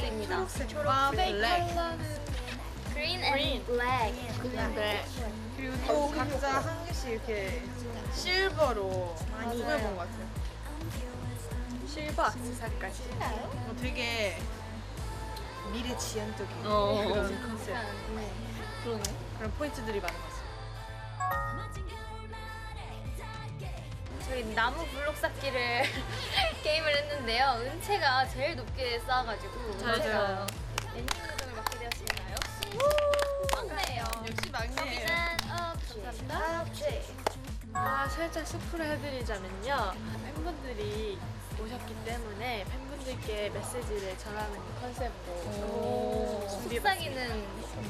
초록색입니다. 아, 블랙. Green and black. 네. 그리고 또 각자 한 개씩 이렇게 실버로 많이 입어본 것 같아요. 실버 악세사리까지. 어, 되게 미래 지향적인 어. 그런 컨셉. 그러네. 그런 포인트들이 많은 것 같아요. 저희 나무 블록 쌓기를 게임을 했는데요. 은채가 제일 높게 쌓아가지고 맞아요. 제가 엔딩을 맡게 되었습니다. 역시 막내예요. 역시 막내예요. 짠, 어, 감사합니다. 아, 살짝 스프를 해드리자면요. 팬분들이 오셨기 때문에 팬분들께 메시지를 전하는 컨셉으로 오, 속삭이는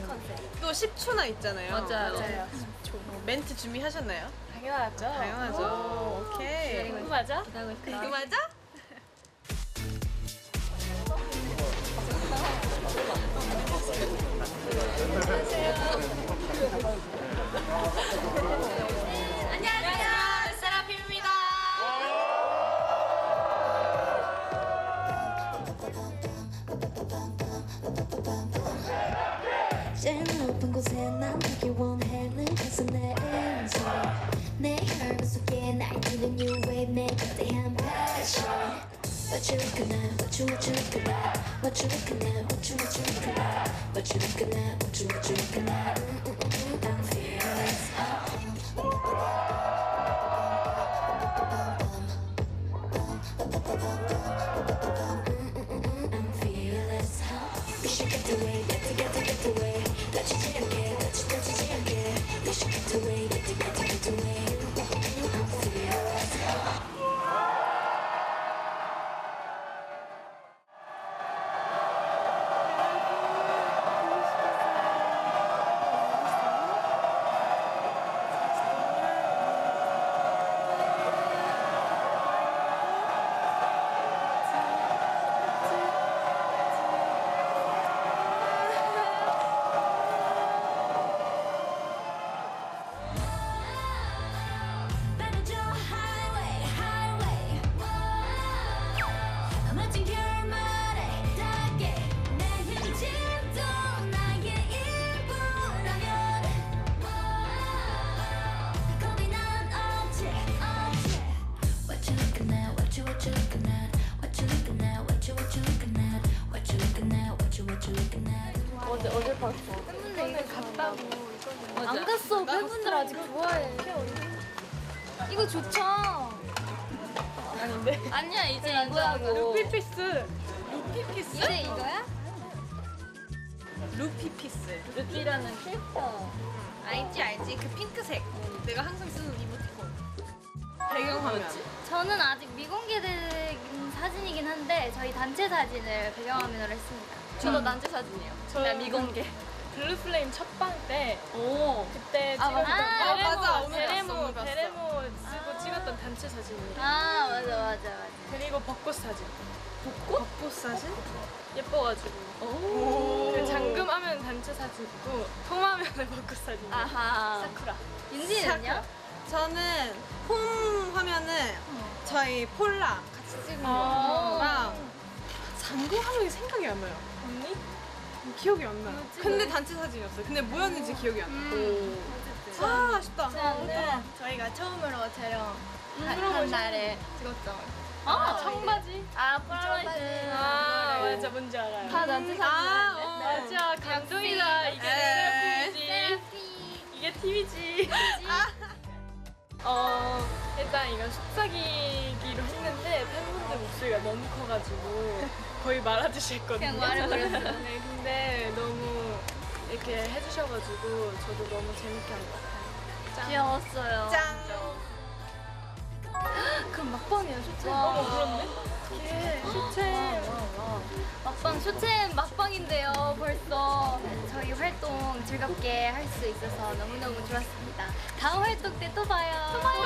컨셉. 또 10초나 있잖아요. 맞아요. 맞아요. 어, 멘트 준비하셨나요? 당연하죠. 당연하죠. 오 케이. 이거 맞아? 기다리고. 이거 맞아? 안녕하세요. 내 혈관 속에 날뛰는 new wave 내 거대한 passion What you looking at, what you, what you looking at What you looking at, what you, what you looking at What you looking at, what you, what you looking at mm, mm, mm, mm, I'm fearless I'm fearless. We should get away, get to get to get away. 다치지 않게, 다치 다치지 않게. We should get away, Take the me. 좋죠? 아닌데? 아니야 이제 이거하고. 루피피스. 루피피스? 이제 이거야? 루피피스. 루피라는 캐릭터. 알지 알지 그 핑크색. 내가 항상 쓰는 이모티콘. 배경화면. 저는 아직 미공개된 사진이긴 한데 저희 단체 사진을 배경화면으로 했습니다. 저도 단체 사진이에요. 저 미공개. 블루플레임 첫 방 때 오. 그때 아, 찍었던 아, 맞아. 베레모, 봤어. 베레모 단체 사진이에요. 아 맞아 맞아 맞아. 그리고 벚꽃 사진. 벚꽃 사진? 예뻐가지고. 오. 그 잠금하면 단체 사진 있고 통화면은 벚꽃 사진. 아하. 사쿠라. 윤지는요? 저는 홈 화면은 저희 폴라 같이 찍은 아. 거랑 장구 화면이 생각이 안 나요. 언니? 기억이 안 나요. 근데 단체 사진이었어요. 근데 뭐였는지 기억이 안 나요. 아, 아쉽다. 저는 저희가 처음으로 촬영 물어보시는 한 날에 찍었죠. 아 청바지? 아 폴라로이드. 아 맞아 뭔지 알아요. 다 단체 아, 사진. 어. 맞아 감동이다 이게 에이. 세라핌이지 세라피. 이게 TV지 어 일단 이건 속삭이기로 했는데 팬분들 목소리가 너무 커가지고 거의 말하듯이 했거든요 그냥 말해버렸어. 네 근데 너무 이렇게 해주셔가지고 저도 너무 재밌게 한 것 같아요. 짱. 귀여웠어요. 짱. 그럼 막방이야 쇼챔? 와. 어머 그렇네? 쇼챔. 막방 쇼챔 막방인데요 벌써. 저희 활동 즐겁게 할 수 있어서 너무너무 좋았습니다. 다음 활동 때 또 봐요. 또 봐요,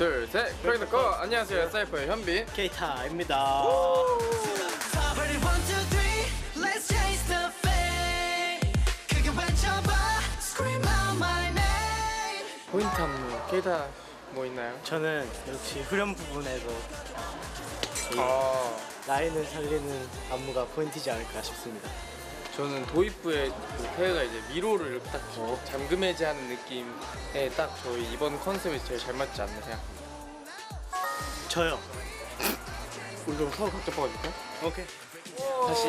둘, 셋, 크레이더 거 안녕하세요, 사이퍼의 현빈. 케이타입니다. 포인트 안무, 케이타 뭐 있나요? 저는 역시 후렴 부분에서 아 라인을 살리는 안무가 포인트지 않을까 싶습니다. 저는 도입부에 그 태우가 이제 미로를 이렇게 딱 잠금해제하는 느낌에 딱 저희 이번 컨셉이 제일 잘 맞지 않나 생각합니다. 저요. 우리 그럼 서로 각자 뽑아줄까? 오케이. 다시.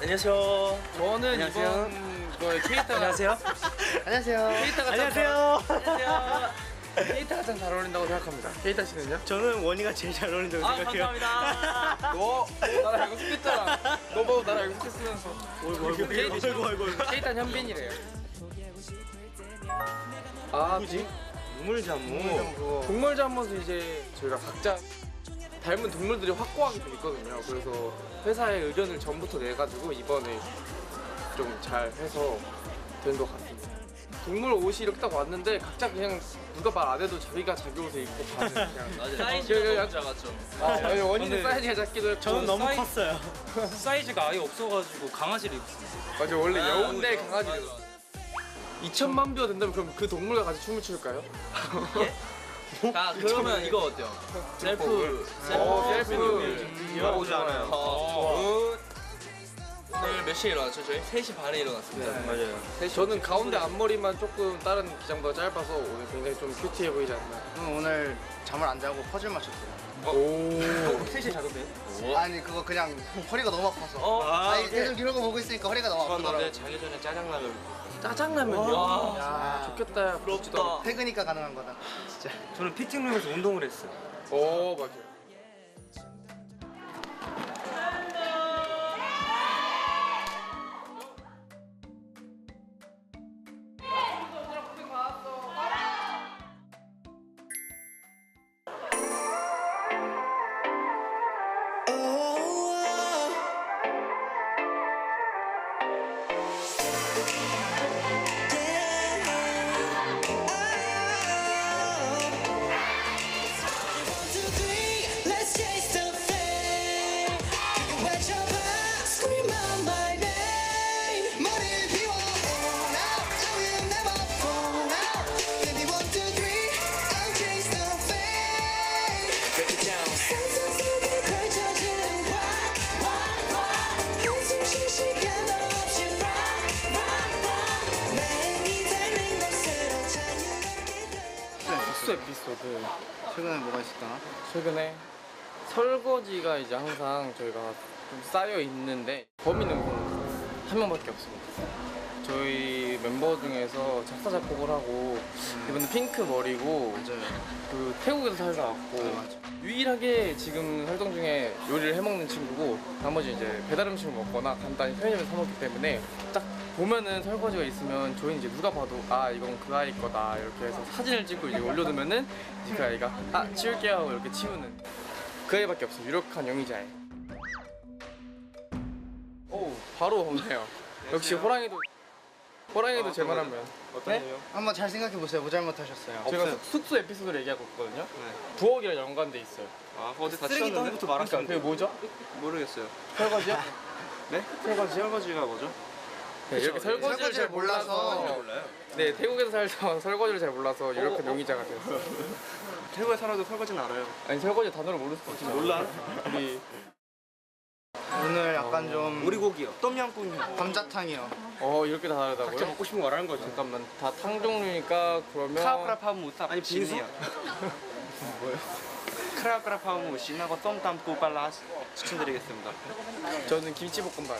안녕하세요. 저는 안녕하세요. 이번 거에 케이타가 안녕하세요. 안녕하세요. 케이타가 안녕하세요. 안녕하세요. 케이타가 참잘 어울린다고 생각합니다. 케이타 씨는요? 저는 원희가 제일 잘 어울린다고 생각해요. 너, 너 나랑 약속했잖아. 너 보고 나랑 약속했으면서. 어이구 어이구 케이타 어이구 어이구. 케이타 현빈이래요. 아, 누구지? 동물잠무. 동물잠무도 이제 저희가 각자 닮은 동물들이 확고하게 좀 있거든요. 그래서 회사의 의견을 전부터 내가지고 이번에 좀 잘 해서 된 것 같습니다. 동물 옷이 이렇게 딱 왔는데 각자 그냥 누가 말 안 해도 자기가 자기 옷을 입고 가는 그냥. 사이즈가 너무 작았죠. 아, 아니, 원인은 사이즈가 작기도 했고. 저는 너무 컸어요. 사이즈가 아예 없어가지고 강아지를 입었어요. 맞아 원래 여운대 강아지를 2천만 뷰가 된다면 그럼 그 동물과 같이 춤을 출까요? 아 그러면 이거 어때요? 셀프. 어, 셀프. 이거 오지 않아요. 오늘 몇 시에 일어났죠? 저희 3시 반에 일어났습니다. 맞아요. 저는 가운데 앞머리만 조금 다른 기장보다 짧아서 오늘 굉장히 좀 큐티해 보이지 않나. 오늘 잠을 안 자고 퍼즐 맞췄어요. 오. 3시에 자던데요? 아니 그거 그냥 허리가 너무 아파서. 어? 아, 니 계속 이런 거 보고 있으니까 허리가 너무 아프더라고. 자기 전에 짜장라면 짜장라면요? 와. 야, 좋겠다. 야. 부럽다. 퇴근이니까 가능한 거다. 저는 피팅룸에서 운동을 했어요. 오, 맞아 쌓여 있는데 범인은 한 명밖에 없습니다. 저희 멤버 중에서 작사 작곡을 하고 이번에 핑크 머리고 맞아요. 그 태국에서 살다 왔고 네, 맞아. 유일하게 지금 활동 중에 요리를 해먹는 친구고 나머지 이제 배달 음식을 먹거나 간단히 편의점에서 사 먹기 때문에 딱 보면은 설거지가 있으면 저희 이제 누가 봐도 아 이건 그 아이 거다 이렇게 해서 사진을 찍고 이제 올려두면은 그 아이가 아 치울게요 하고 이렇게 치우는 그 아이밖에 없어요 유력한 오 바로 없네요 역시 호랑이도 호랑이도 제 말하면 어떠세요? 한번 잘 생각해 보세요. 뭐 잘못하셨어요? 제가 숙- 숙소 에피소드를 얘기하고 있거든요 부엌이랑 연관돼 있어요 아, 어제 다 쓰레기 치웠는데? 부터 말하니까 그게 뭐죠? 모르겠어요. 설거지요? 네? 설거지요? 설거지가 뭐죠? 네, 이렇게 설거지를 잘 설거지를 몰라서. 몰라서 네 태국에서 살다 설거지를 잘 몰라서 유력한 용의자가 됐어요 태국에 살아도 설거지는 알아요. 아니 설거지 단어를 모를 수도 있지 몰라? 우리 약간 좀 오리고기요. 똠양꿍이요. 감자탕이요. 어 이렇게 다 다르다고요? 각자 먹고 싶은 거 말하는 거죠. 잠깐만 다 탕 종류니까 그러면 크라크라파무 아니 빙수요. 뭐요? 크라크라파무 신나고 썸땀 빨라스 추천드리겠습니다. 저는 김치볶음밥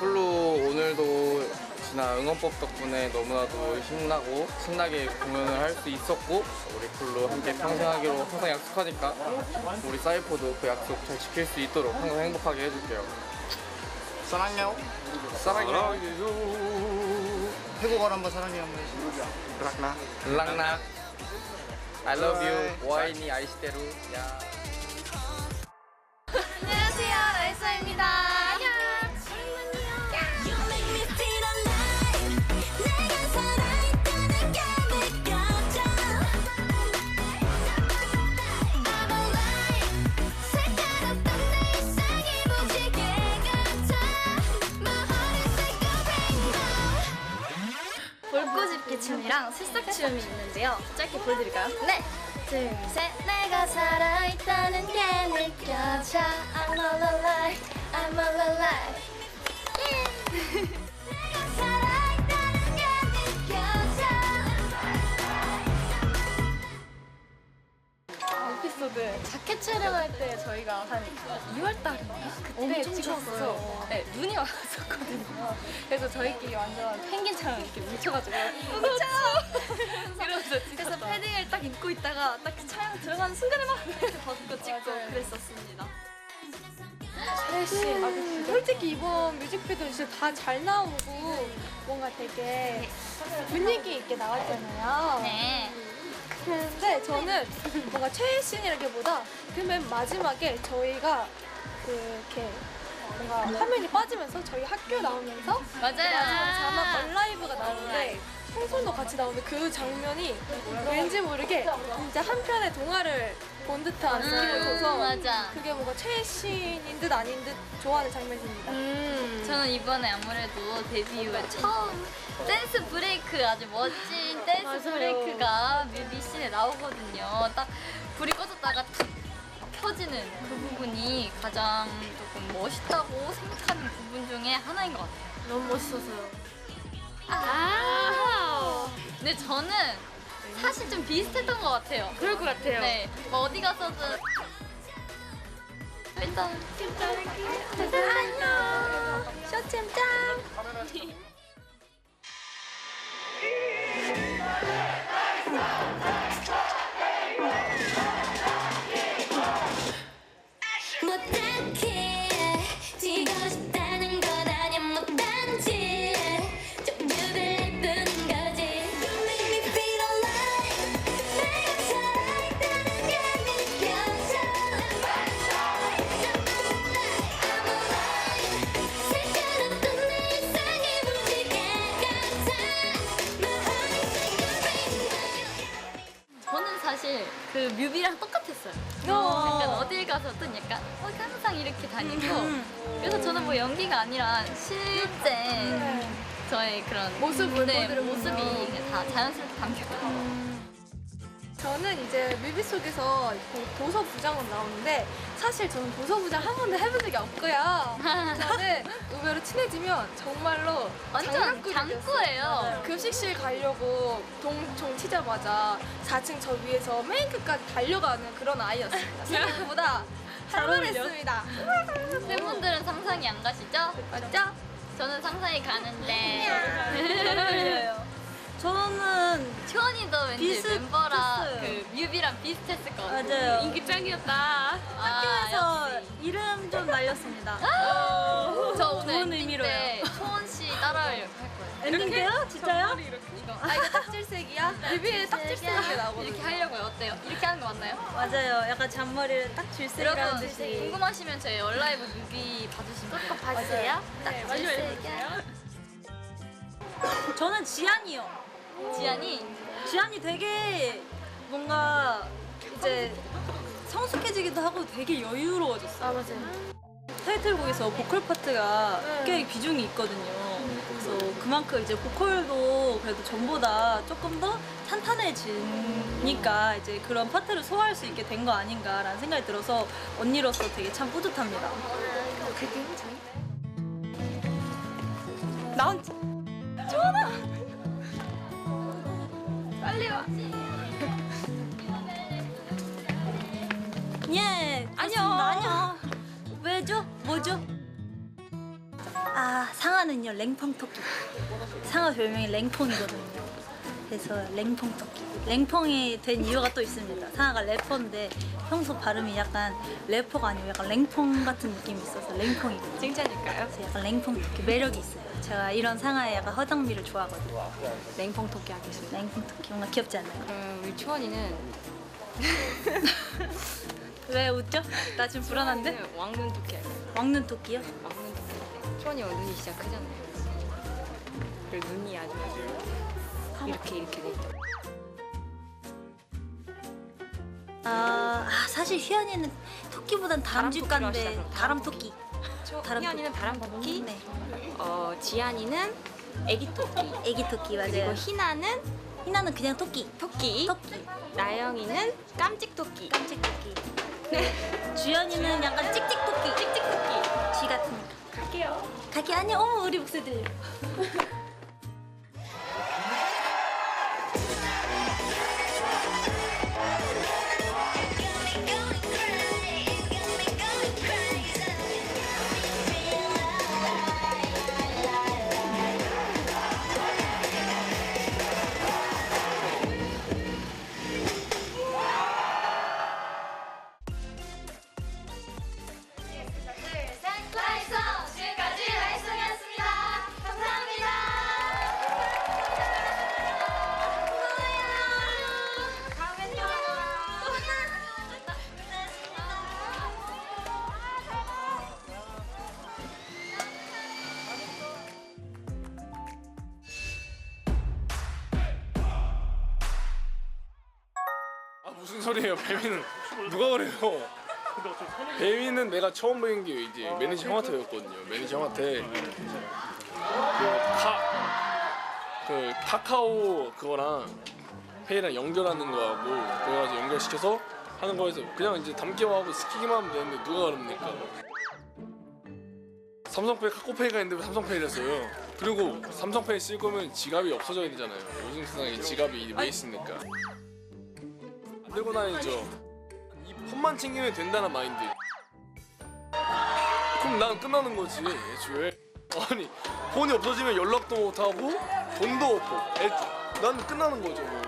쿨루 오늘도 지난 응원법 덕분에 너무나도 신나고 신나게 공연을 할 수 있었고 우리 쿨루 함께 평생 하기로 항상 약속하니까 우리 사이퍼도 그 약속 잘 지킬 수 있도록 항상 행복하게 해줄게요 사랑해요. 사랑해요 태국어로 한번 사랑해요 한번 해주세요. 랑락 I love you. 와인이 아이시대로. 야. 볼꼬집기 춤이랑 새싹 춤이 있는데요. 짧게 보여드릴까요? 네. 둘, 셋. 내가 살아있다는 게 느껴져. I'm all alive. I'm all alive. 내 에피소드 자켓 촬영할 때 저희가 한 2월달인가? 그때 찍었어요. 네, 눈이 왔었거든요. 그래서 저희끼리 완전 펭귄처럼 이렇게 뭉쳐가지고 뭉쳐! 이러면서 그래서 패딩을 딱 입고 있다가 딱 촬영 들어가는 순간에 막 이렇게 벗고 찍고 그랬었습니다. 씨, 아, 솔직히 이번 뮤직비디오 진짜 다 잘 나오고 뭔가 되게 분위기 있게 나왔잖아요. 네. 근데 저는 뭔가 최신이라기보다 그 맨 마지막에 저희가 그 이렇게 뭔가 화면이 빠지면서 저희 학교 나오면서 맞아요. 마지막 자막 얼라이브가 나오는데 청순도 같이 나오는데 그 장면이 왠지 모르게 진짜 한 편의 동화를 본 듯한 느낌을 줘서 음, 맞아. 그게 뭔가 최신인 듯 아닌 듯 좋아하는 장면입니다. 저는 이번에 아무래도 데뷔 이후에 처음 댄스 브레이크 아주 멋진 댄스 브레이크가 뮤비 씬에 나오거든요. 딱 불이 꺼졌다가 탁 켜지는 그 부분이 가장 조금 멋있다고 생각하는 부분 중에 하나인 것 같아요. 너무 멋있어서요. 아. 근데 저는 사실 좀 비슷했던 것 같아요. 그럴 것 같아요. 네. 뭐 어디 가서든 일단 안녕. 쇼챔 짱. 저는 이제 뮤비 속에서 그 도서 부장으로 나오는데 사실 저는 도서 부장 한 번도 해본 적이 없고요. 저는 의외로 친해지면 정말로 완전 장난꾸러기였어요. 장꾸예요. 급식실 가려고 동종 치자마자 4층 저 위에서 맨 끝까지 달려가는 그런 아이였습니다. 생각보다 할만했습니다. 팬분들은 상상이 안 가시죠? 맞죠? 저는 상상이 가는데 저는 초원이도 왠지 비슷했어요. 멤버랑 그 뮤비랑 비슷했을 것 같아요. 맞아요. 인기 짱이었다. 학교에서 아, 역시. 이름 좀 날렸습니다. 저 오늘 좋은 엔딩 의미로요. 때 초원 씨 따라하려고 할 거예요. 엔딩돼요? 진짜요? 이거 아 이거 딱질색이야? 뮤비에 딱질색이 나오거든요. 이렇게 하려고요. 어때요? 이렇게 하는 거 맞나요? 맞아요. 약간 잔머리를 딱 질색이라는 듯이. 궁금하시면 저희 얼라이브 뮤비 봐주시면 꼭 봐주세요. 딱 네, 질색이야. 저는 지안이요. 지안이 지안이 되게 뭔가 이제 성숙해지기도 하고 되게 여유로워졌어요. 아 맞아요. 타이틀곡에서 보컬 파트가 꽤 비중이 있거든요. 그래서 그만큼 이제 보컬도 그래도 전보다 조금 더 탄탄해지니까 이제 그런 파트를 소화할 수 있게 된 거 아닌가라는 생각이 들어서 언니로서 되게 참 뿌듯합니다. 난 예, 아니요. 아니요. 왜죠? 뭐죠? 아, 상아는요, 랭펑 토끼. 상아 별명이 랭펑이거든요. 해서 랭펑 토끼. 랭펑이 된 이유가 또 있습니다. 상아가 래퍼인데 평소 발음이 약간 래퍼가 아니고 약간 랭펑 같은 느낌이 있어서 랭펑이거든요. 칭찬일까요? 그래서 약간 랭펑 토끼 매력이 있어요. 제가 이런 상아의 약간 허당미를 좋아하거든요. 냉펑 토끼 하겠습니다. 랭펑 토끼 뭔가 귀엽지 않나요? 그럼 우리 초원이는 왜 웃죠? 나 지금 불안한데? 네, 왕눈 토끼 할까요? 왕눈 토끼요? 왕눈 토끼. 초원이 눈이 진짜 크잖아요. 그리고 눈이 아주 이렇게 이렇게 돼 있죠. 아, 아, 사실 휘연이는 토끼보단 다람쥐과인데 다람 토끼로 다람 토끼. 초, 다람 희연이는 바람 토끼. 네. 어, 지안이는 애기 토끼. 애기 토끼 맞아요. 그리고 희나는 희나는 그냥 토끼. 토끼. 토끼. 나영이는 깜찍 토끼. 깜찍 토끼. 주연이는 약간 찍찍 토끼. 찍찍 토끼. 쥐 같은. 갈게요. 갈게 아니 어머 우리 목소리 들려. 소리예요? 배미는 누가 그래요? 배미는 내가 처음 뵌 게 이제 매니저 형한테였거든요. 매니저 형한테 그카 그 카카오 그거랑 페이랑 연결하는 거하고 그래가지고 연결시켜서 하는 거에서 그냥 이제 담기만 하고 시키기만 하면 되는데 누가 그럽니까? 삼성페이 카카오페이가 있는데 왜 했어요? 그리고 삼성페이 쓸 거면 지갑이 없어져야 되잖아요. 요즘 세상에 지갑이 왜 있습니까? 안 들고 다니죠. 이 폰만 챙기면 된다는 마인드. 그럼 난 끝나는 거지 애초에. 아니 폰이 없어지면 연락도 못 하고 돈도 없고 애초 난 끝나는 거죠. 뭐.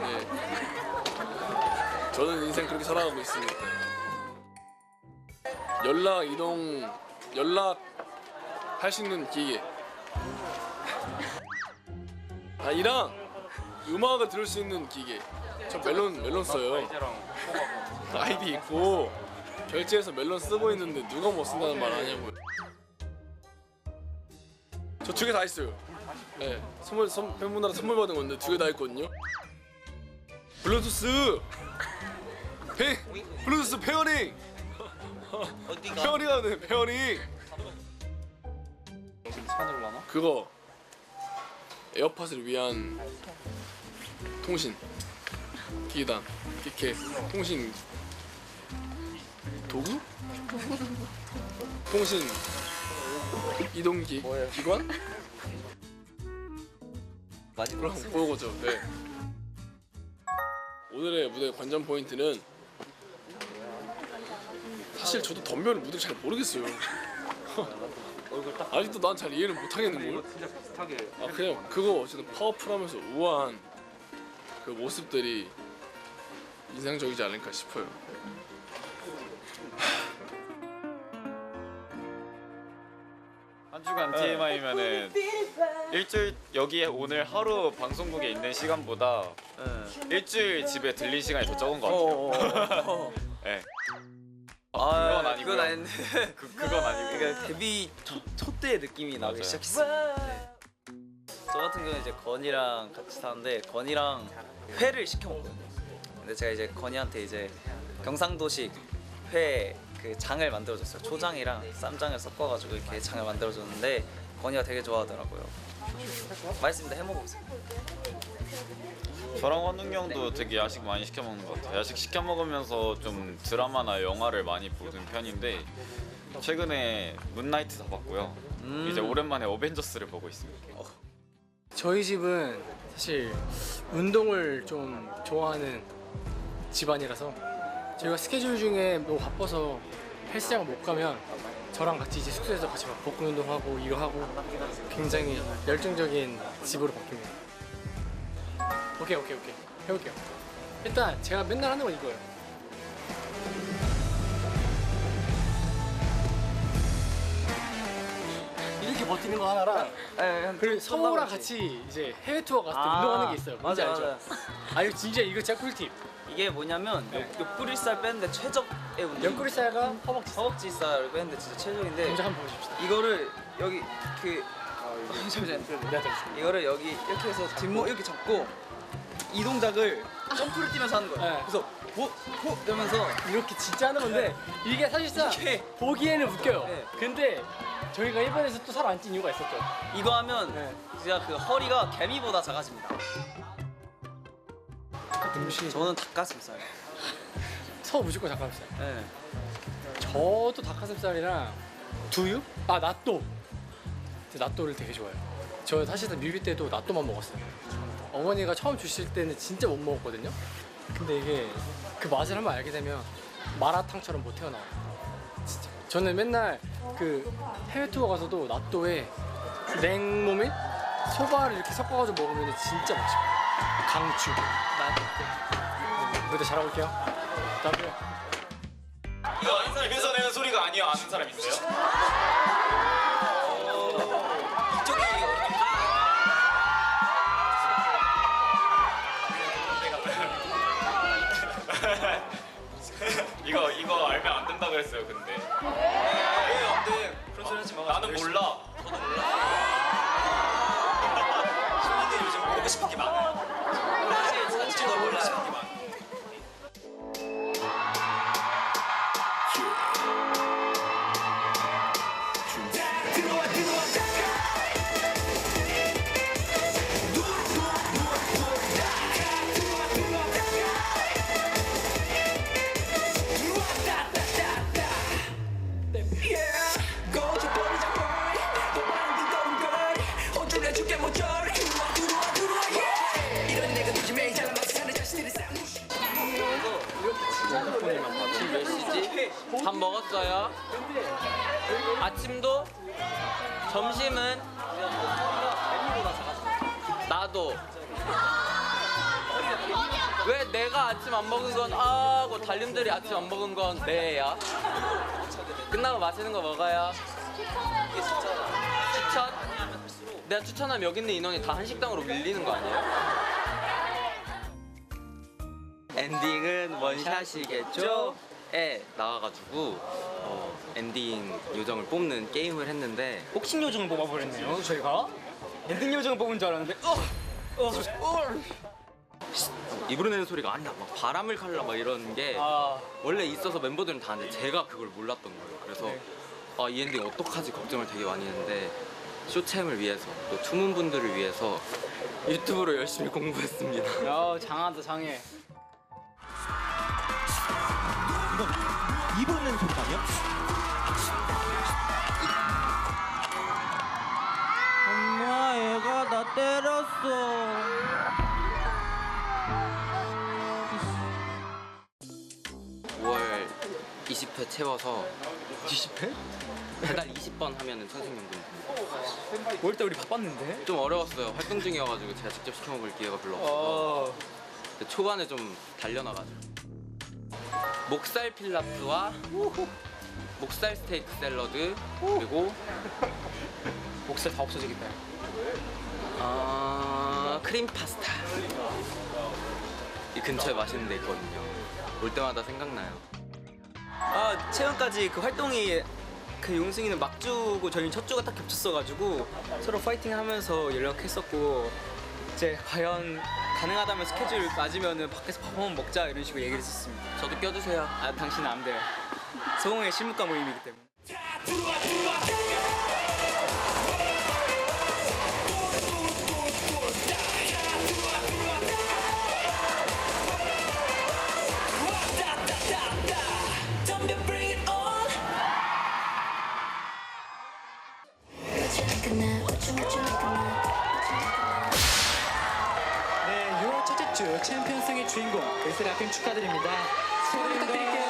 예. 저는 인생 그렇게 살아가고 있습니다. 연락 이동 연락 할 수 있는 기계. 아이랑 음악을 들을 수 있는 기계. 저 멜론 멜론 써요. 아이디 있고 결제해서 멜론 쓰고 있는데 누가 못 쓴다는 말 아냐고요. 저 두 개 다 있어요. 네, 선물 선, 팬분들한테 선물 받은 건데 두 개 다 있거든요. 블루투스 페 블루투스 페어링 페어링 하는 페어링 그거 에어팟을 위한 통신 기기단 이렇게 통신 도구? 통신 이동기 기관? 많이 그런 거죠. 네. 오늘의 무대 관전 포인트는 사실 저도 덤벨 무대 잘 모르겠어요. 아직도 난 잘 이해를 못 하겠는 걸. 진짜 아 그냥 그거 어쨌든 파워풀하면서 우아한 그 모습들이 인상적이지 않을까 싶어요. 한 주간 TMI면은 일주일 여기에 오늘 하루 방송국에 있는 시간보다 일주일 집에 들린 시간이 더 적은 것 같아요. 네. 어, 그건 아니고 그건 아닌데 그 그건 아니고 그러니까 데뷔 첫, 첫 때의 느낌이 나기 맞아요. 시작했어요. 네. 저 같은 경우는 이제 건이랑 같이 사는데 건이랑 회를 시켜 먹거든요. 근데 제가 이제 건이한테 이제 경상도식 회 그 장을 만들어줬어요. 초장이랑 쌈장을 섞어가지고 이렇게 장을 만들어줬는데 건이가 되게 좋아하더라고요. 맛있습니다. 해 먹어보세요. 저랑 환웅 형도 되게 야식 많이 시켜 먹는 것 같아요. 야식 시켜 먹으면서 좀 드라마나 영화를 많이 보는 편인데 최근에 문나이트 다 봤고요. 음. 이제 오랜만에 어벤져스를 보고 있습니다. 저희 집은 사실 운동을 좀 좋아하는 집안이라서 저희가 스케줄 중에 뭐 바빠서 헬스장을 못 가면 저랑 같이 이제 숙소에서 같이 막 복근 운동하고 이거 하고 굉장히 열정적인 집으로 바뀝니다. 오케이 오케이 오케이 해볼게요. 일단 제가 맨날 하는 건 이거예요. 이렇게 버티는 거 하나랑 그리고 성우랑 같이 이제 해외 투어 갔을 때 아, 운동하는 게 있어요. 뭔지 맞아, 알죠? 맞아. 아 이거 진짜 이거 진짜 꿀팁. 이게 뭐냐면 네. 옆, 옆구리살 빼는데 최적의 운동. 옆구리살과 허벅지 허벅지살 빼는데 진짜 최적인데. 동작 한번 보여줍시다. 이거를 여기 그 잠시만. 이거를 여기 이렇게 해서 뒷목 이렇게 잡고 이 동작을 점프를 뛰면서 하는 거예요. 네. 그래서 호호 이러면서 이렇게 진짜 하는 건데 이게 사실상 이게 보기에는 웃겨요. 네. 근데 저희가 일본에서 또 살 안 찐 이유가 있었죠. 이거 하면 네. 진짜 그 허리가 개미보다 작아집니다. 음식 저는 닭가슴살. 서 무조건 닭가슴살. 네. 저도 닭가슴살이랑 두유? 아 나또. 나또를 되게 좋아해요. 저 사실은 뮤비 때도 나또만 먹었어요. 어머니가 처음 주실 때는 진짜 못 먹었거든요. 근데 이게 그 맛을 한번 알게 되면 마라탕처럼 못 태어나요. 진짜. 저는 맨날 그 해외 투어 가서도 나또에 냉모밀 소바를 이렇게 섞어가지고 먹으면 진짜 맛있어요. 강추. 무대 잘하고 올게요. 다음에. 이거 입에서 내는 소리가 아니야 아는 사람 있어요? 이쪽이 이거 이거 알면 안 된다 그랬어요 근데 밥 먹었어요? 아침도? 점심은? 나도 왜 내가 아침 안 먹은 건 아고 달님들이 아침 안 먹은 건 네야? 끝나고 맛있는 거 먹어요 추천? 내가 추천하면 여기 있는 인원이 다 한식당으로 밀리는 거 아니에요? 엔딩은 원샷이겠죠? 에 나와가지고 어, 엔딩 요정을 뽑는 게임을 했는데 복싱 요정을 뽑아버렸네요 저희가 엔딩 요정을 뽑은 줄 알았는데 어! 어! 어! 입으로 내는 소리가 아니야 막 바람을 칼라 막 이런 게 아. 원래 있어서 멤버들은 다 아는데 제가 그걸 몰랐던 거예요 그래서 네. 아, 이 엔딩 어떡하지 걱정을 되게 많이 했는데 쇼챔을 위해서 또 투문 분들을 위해서 유튜브로 열심히 공부했습니다 야 장하다 장해 이번엔 소리라면? 엄마 애가 나 때렸어 5월 20회 채워서 20회? 배달 20번 하면은 천생연금 5월때 우리 바빴는데? 좀 어려웠어요 활동 중이어가지고 제가 직접 시켜 먹을 기회가 별로 없어서 어... 초반에 좀 달려나가지고 목살 필라프와 목살 스테이크 샐러드 그리고 목살 다 없어지겠다. 아 크림 파스타. 이 근처에 맛있는 데 있거든요. 올 때마다 생각나요. 아 최근까지 그 활동이 그 용승이는 막주고 저희는 첫 주가 딱 겹쳤어가지고 서로 파이팅하면서 연락했었고 이제 과연 가능하다면 스케줄 맞으면은 밖에서 밥 한번 먹자 이런 식으로 얘기를 했었습니다. 저도 껴주세요. 아 당신은 안 돼요. 성우의 실무과 모임이기 때문에. 주 챔피언승의 주인공 에스라핑 축하드립니다. 수고 부탁드릴게요.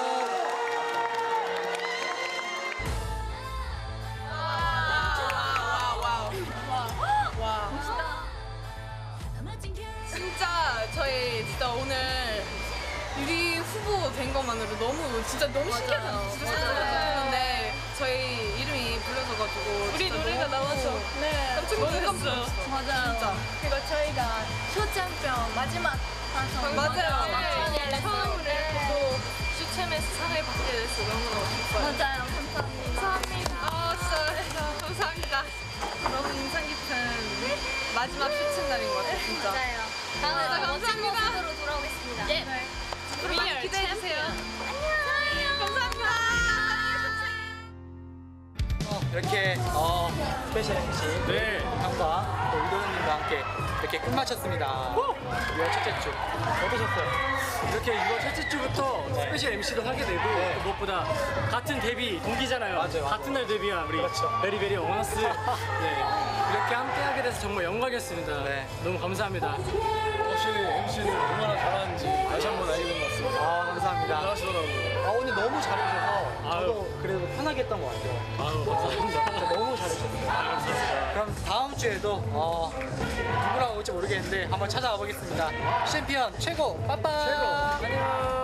진짜 오늘 유리 후보 된 것만으로 너무 진짜 너무 신기해요. 진짜 저희 불려져가지고 우리 진짜 노래가 너무 나와서 네 깜짝 놀랐어요. 맞아요. 진짜. 그리고 저희가 쇼챔피언 마지막 방송 맞아요. 네, 처음으로 이렇게 또 슈챔에서 상을 받게 돼서 너무너무 기뻐요 맞아요. 감사합니다. 감사합니다 아 진짜, 감사합니다. 너무 인상 깊은 마지막 슈츠 날인 것 같아요. 진짜. 맞아요. 다음에 더 멋진 감사합니다. 모습으로 이렇게 어, 스페셜 MC 네. 형과 또 이도현님과 함께 이렇게 끝마쳤습니다. 6월 첫째 주 어떠셨어요? 이렇게 6월 첫째 주부터 스페셜 MC도 하게 되고 또 무엇보다 같은 데뷔 동기잖아요. 맞아요. 같은 날 데뷔한 우리 베리베리 어머너스 네. 이렇게 함께 하게 돼서 정말 영광이었습니다. 네. 너무 감사합니다. 혹시 MC는 얼마나 잘하는지 다시 한 번 알게 된 것 같습니다. 아 감사합니다. 잘하시더라고요. 아 오늘 너무 잘해주셔서 저도 그래도 편하게 했던 것 같아요. 아유 감사합니다. 너무 잘해주셨어요. 감사합니다. 그럼 다음 주에도 어, 누구랑 올지 모르겠는데 한번 찾아와 보겠습니다. 챔피언 최고! 빠빠! 최고!